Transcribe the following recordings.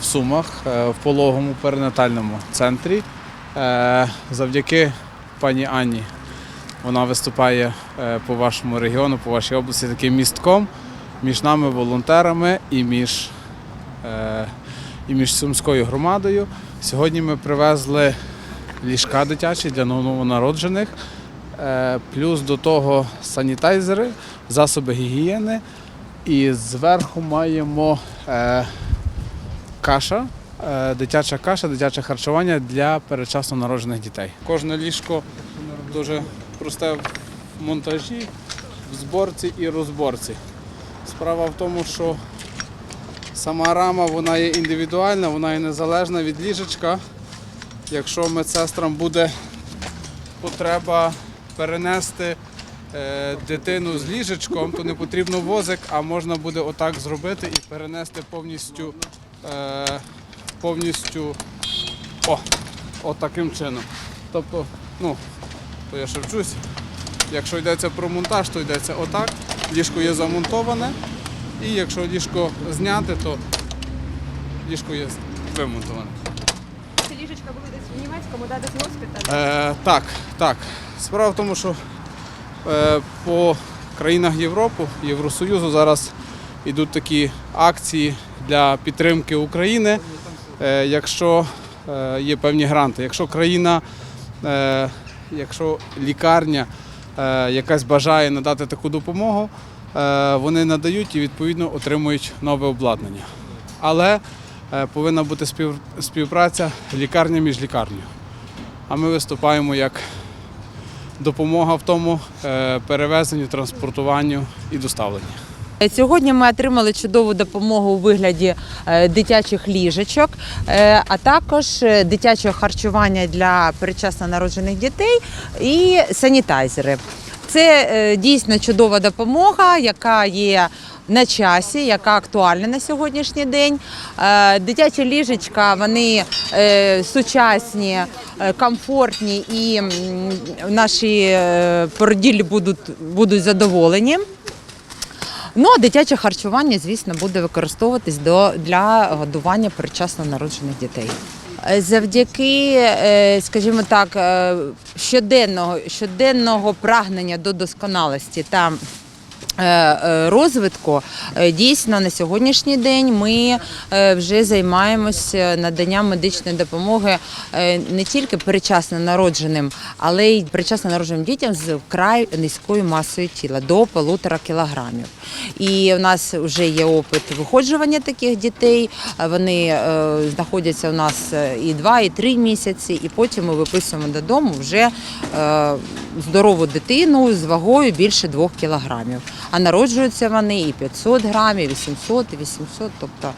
Сумах е, в пологому перинатальному центрі. Е, Завдяки пані Анні вона виступає е, по вашому регіону, по вашій області таким містком між нами, волонтерами і між, е, і між Сумською громадою. Сьогодні ми привезли ліжка дитячі для новонароджених, е, плюс до того санітайзери, засоби гігієни. І зверху маємо е, каша, е, дитяча каша, дитяче харчування для передчасно народжених дітей. Кожне ліжко дуже просте в монтажі, в зборці і розборці. Справа в тому, що сама рама вона є індивідуальна, вона є незалежна від ліжечка. Якщо медсестрам буде потреба перенести е, дитину з ліжечком, то не потрібно возик, а можна буде отак зробити і перенести повністю, е, повністю о, отаким чином. Тобто, ну, то я ще вчусь. Якщо йдеться про монтаж, то йдеться отак. Ліжко є замонтоване. І якщо ліжко зняти, то ліжко є вимонтоване. Ці ліжечка були десь в німецькому, да, десь в госпіталі. Е, так, так. Справа в тому, що е, по країнах Європи, Євросоюзу зараз йдуть такі акції для підтримки України, е, якщо е, є певні гранти. Якщо країна, е, якщо лікарня е, якась бажає надати таку допомогу, е, вони надають і відповідно отримують нове обладнання. Але е, повинна бути співпраця лікарня між лікарнею. А ми виступаємо як допомога в тому е, перевезенню, транспортуванню і доставленні. Сьогодні ми отримали чудову допомогу у вигляді е, дитячих ліжечок, е, а також е, дитячого харчування для передчасно народжених дітей і санітайзери. Це е, дійсно чудова допомога, яка є на часі, яка актуальна на сьогоднішній день. Е, Дитячі ліжечка вони е, сучасні, е, комфортні і наші породіллі будуть, будуть задоволені. Ну, а дитяче харчування, звісно, буде використовуватись до, для годування передчасно народжених дітей. Завдяки, скажімо так, щоденного, щоденного прагнення до досконалості та розвитку, е, дійсно на сьогоднішній день ми е, вже займаємося наданням медичної допомоги е, не тільки передчасно народженим, але й передчасно народженим дітям з вкрай низькою масою тіла до полутора кілограмів. І у нас вже є опит виходжування таких дітей. Е, Вони е, знаходяться у нас е, і два, і три місяці, і потім ми виписуємо додому вже е, здорову дитину з вагою більше двох кілограмів. А народжуються вони і 500 грамів, і 700, і 800, тобто.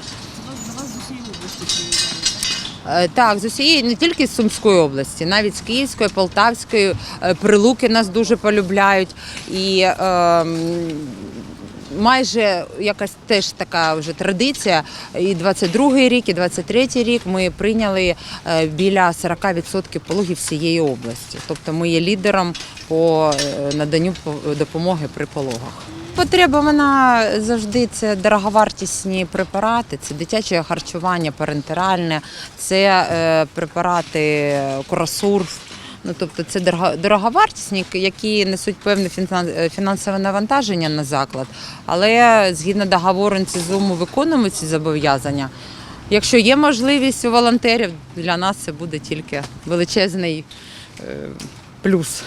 Е, Так, з усієї не тільки з Сумської області, навіть з Київської, Полтавської, е, Прилуки нас дуже полюбляють. І е, майже якась теж така вже традиція. І 22-й рік, і 23-й рік ми прийняли е, біля 40% пологів всієї області. Тобто ми є лідером по наданню по- допомоги при пологах. Потреба вона завжди це дороговартісні препарати, це дитяче харчування парентеральне, це е, препарати Коросурф. Ну, тобто це дороговартісні, які несуть певне е, фінансове навантаження на заклад, але згідно договору НЦЗУМу виконуємо ці зобов'язання. Якщо є можливість у волонтерів, для нас це буде тільки величезний е, плюс.